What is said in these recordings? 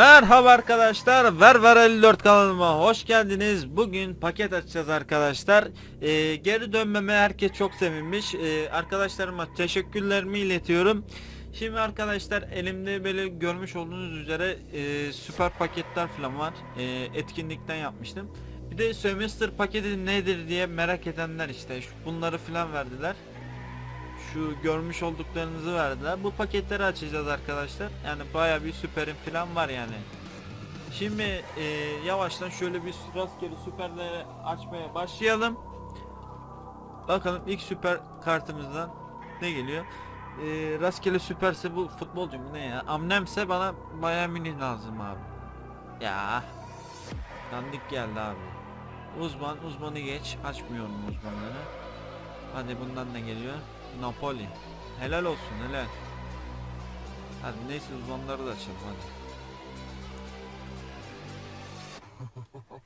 Merhaba arkadaşlar, Ver Ver 54 kanalıma hoş geldiniz. Bugün paket açacağız arkadaşlar. Ee, geri dönmeme herkes çok sevinmiş. Ee, arkadaşlarıma teşekkürlerimi iletiyorum. Şimdi arkadaşlar elimde böyle görmüş olduğunuz üzere e, süper paketler falan var. E, etkinlikten yapmıştım. Bir de sömestr paketi nedir diye merak edenler işte bunları falan verdiler. Şu görmüş olduklarınızı verdiler. Bu paketleri açacağız arkadaşlar. Yani baya bir süperim falan var yani. Şimdi e, yavaştan şöyle bir rastgele süperleri açmaya başlayalım. Bakalım ilk süper kartımızdan ne geliyor? E, rastgele süperse bu futbolcu mu ne ya? Amnemse bana baya mini lazım abi. Ya. Dandik geldi abi. Uzman uzmanı geç. Açmıyorum uzmanları. Hadi bundan ne geliyor? Napoli. Helal olsun helal. Hadi neyse uzmanları da açalım hadi.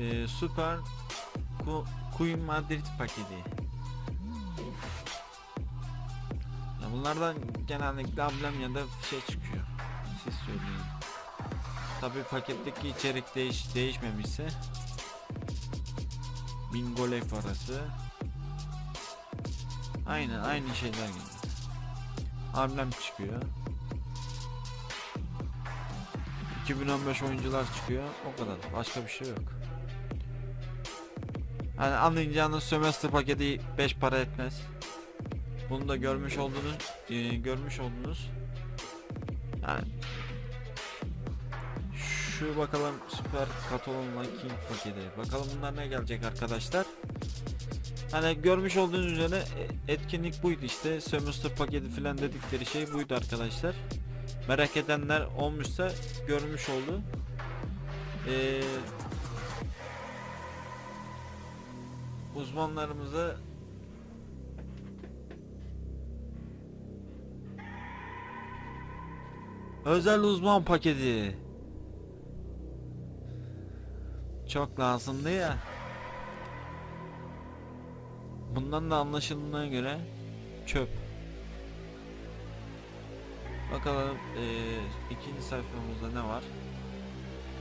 Ee, Süper Ku Queen Madrid paketi. Ya bunlardan genellikle amblem ya da şey çıkıyor. Siz söyleyin. Tabi paketteki içerik değiş değişmemişse Bingoley parası. Aynen aynı şeyler geliyor. Amblem çıkıyor. 2015 oyuncular çıkıyor. O kadar. Başka bir şey yok. Hani anlayacağınız sömestr paketi 5 para etmez. Bunu da görmüş olduğunuz e, görmüş oldunuz. Yani şu bakalım süper Katalonla King paketi. Bakalım bunlar ne gelecek arkadaşlar. Hani görmüş olduğunuz üzere e, etkinlik buydu işte. Sömestr paketi falan dedikleri şey buydu arkadaşlar. Merak edenler olmuşsa görmüş oldu. Ee, uzmanlarımıza özel uzman paketi çok lazımdı ya bundan da anlaşıldığına göre çöp. Bakalım eee, ikinci sayfamızda ne var?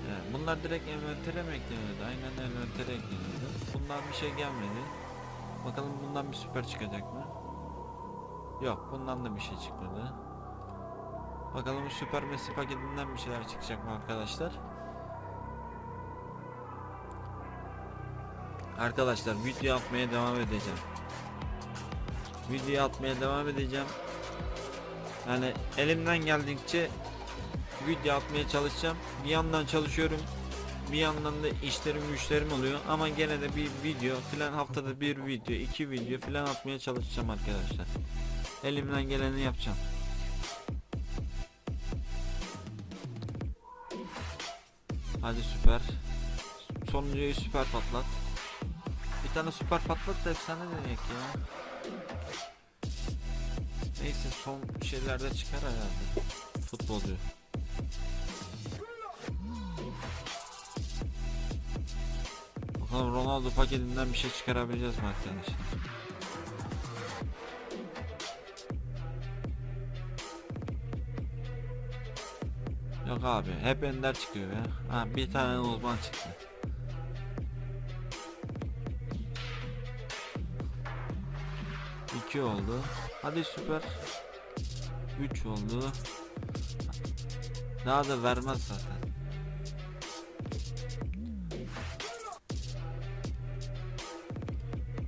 Yani bunlar direkt envantere mi ekleniyordu? Aynen envantere ekleniyordu. Bundan bir şey gelmedi. Bakalım bundan bir süper çıkacak mı? Yok bundan da bir şey çıkmadı. Bakalım süper messi paketinden bir şeyler çıkacak mı arkadaşlar Arkadaşlar video atmaya devam edeceğim. Video atmaya devam edeceğim. Yani elimden geldikçe video atmaya çalışacağım. Bir yandan çalışıyorum. Bir yandan da işlerim güçlerim oluyor ama gene de bir video filan haftada bir video iki video filan atmaya çalışacağım arkadaşlar. Elimden geleni yapacağım. Hadi süper. Sonuncuyu süper patlat. Tane süper patlat da efsane deneyek ya. Neyse son şeylerde çıkar herhalde. Futbolcu. Bakalım Ronaldo paketinden bir şey çıkarabileceğiz mi arkadaşlar? Yok abi hep ender çıkıyor ya. Ha bir tane uzman çıktı. İki oldu. Hadi süper. 3 oldu. Daha da vermez zaten.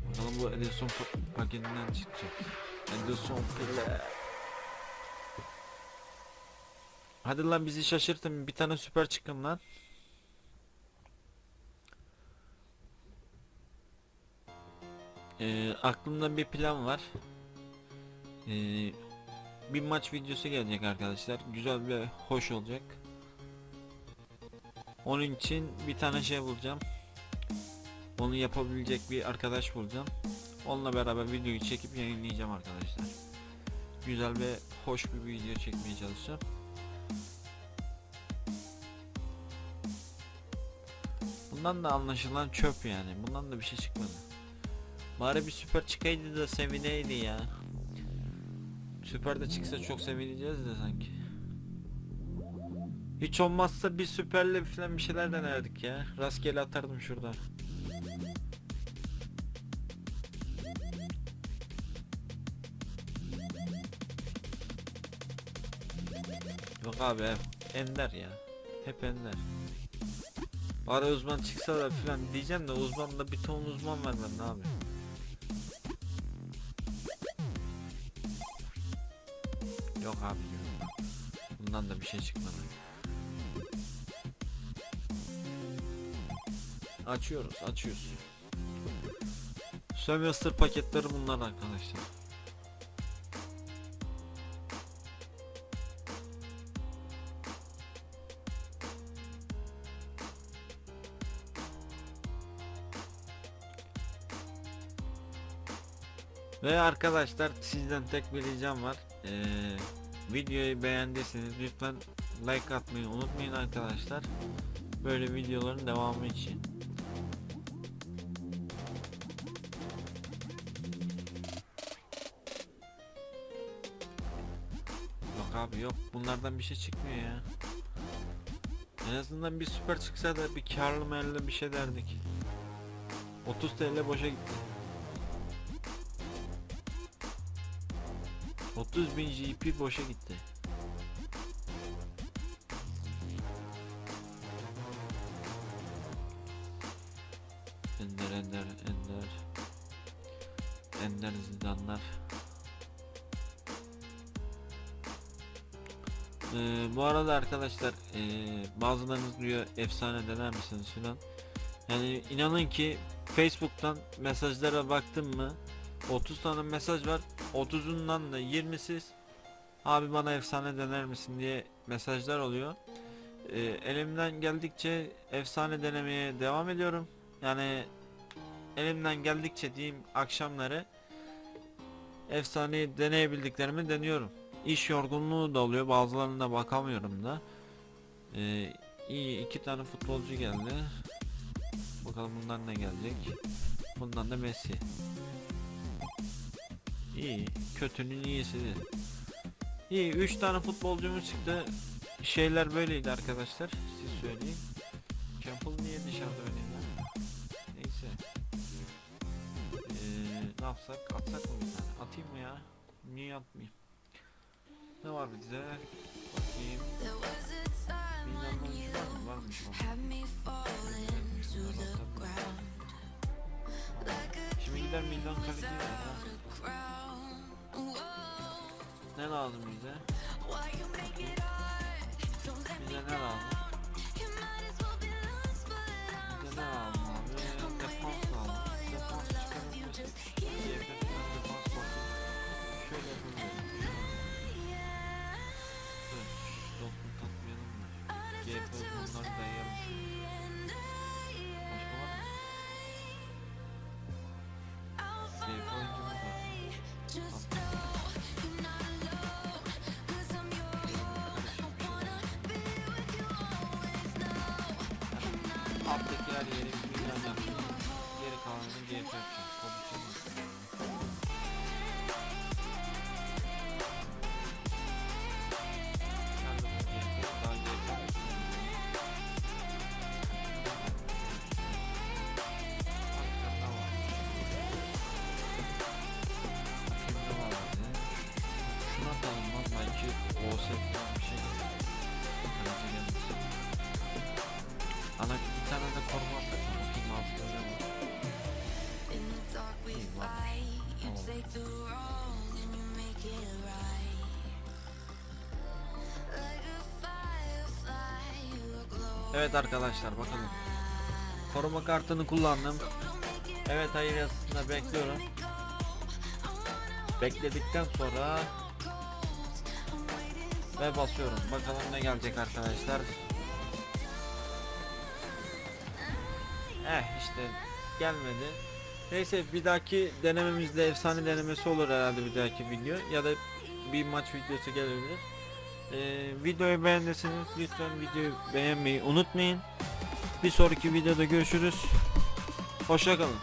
Bakalım bu Edison pa- paketinden çıkacak. Edison pile. Hadi lan bizi şaşırtın. Bir tane süper çıkın lan. Ee, aklımda bir plan var. Ee, bir maç videosu gelecek arkadaşlar. Güzel ve hoş olacak. Onun için bir tane şey bulacağım. Onu yapabilecek bir arkadaş bulacağım. Onunla beraber videoyu çekip yayınlayacağım arkadaşlar. Güzel ve hoş bir video çekmeye çalışacağım. Bundan da anlaşılan çöp yani. Bundan da bir şey çıkmadı. Bari bir süper çıkaydı da sevineydi ya. Süper de çıksa çok sevineceğiz de sanki. Hiç olmazsa bir süperle falan bir şeyler denerdik ya. Rastgele atardım şuradan. Yok abi ender ya. Hep ender. Bari uzman çıksa da falan diyeceğim de uzman da bir ton uzman vermem ne abi. Yok abi yok. Bundan da bir şey çıkmadı. Açıyoruz, açıyoruz. Sömestr paketleri bunlar arkadaşlar. Ve arkadaşlar sizden tek bir ricam var. Ee, videoyu beğendiyseniz lütfen like atmayı unutmayın arkadaşlar. Böyle videoların devamı için. Yok abi yok bunlardan bir şey çıkmıyor ya. En azından bir süper çıksa da bir karlı merli bir şey derdik. 30 TL boşa gitti. 30 bin GP boşa gitti. Ender ender ender. Ender zindanlar. Ee, bu arada arkadaşlar ee, bazılarınız diyor efsane dener misiniz? filan. Yani inanın ki Facebook'tan mesajlara baktım mı 30 tane mesaj var 30'undan da 20'si abi bana efsane dener misin diye mesajlar oluyor. Ee, elimden geldikçe efsane denemeye devam ediyorum. Yani elimden geldikçe diyeyim akşamları efsaneyi deneyebildiklerimi deniyorum. İş yorgunluğu da oluyor bazılarına bakamıyorum da. Ee, iyi iki tane futbolcu geldi. Bakalım bundan ne gelecek. Bundan da Messi. İyi. Kötünün iyisi. İyi. 3 tane futbolcumuz çıktı. Şeyler böyleydi arkadaşlar. Siz söyleyin. Campbell niye dışarıda ya? Neyse. Ee, ne yapsak? Atsak mı bir tane? Atayım mı ya? Niye atmayayım? Ne var bizde? Bakayım. Bilmem var mı? Varmış Şimdi gider Milan kaleci. Ne lazım? Bize Alttakiler yeri milyon yapacağız. Geri kalanını GF yapacağız. Evet arkadaşlar bakalım. Koruma kartını kullandım. Evet hayır yazısında bekliyorum. Bekledikten sonra ve basıyorum. Bakalım ne gelecek arkadaşlar. Eh işte gelmedi. Neyse bir dahaki denememizde efsane denemesi olur herhalde bir dahaki video ya da bir maç videosu gelebilir. Ee, videoyu beğendiyseniz lütfen videoyu beğenmeyi unutmayın. Bir sonraki videoda görüşürüz. Hoşçakalın.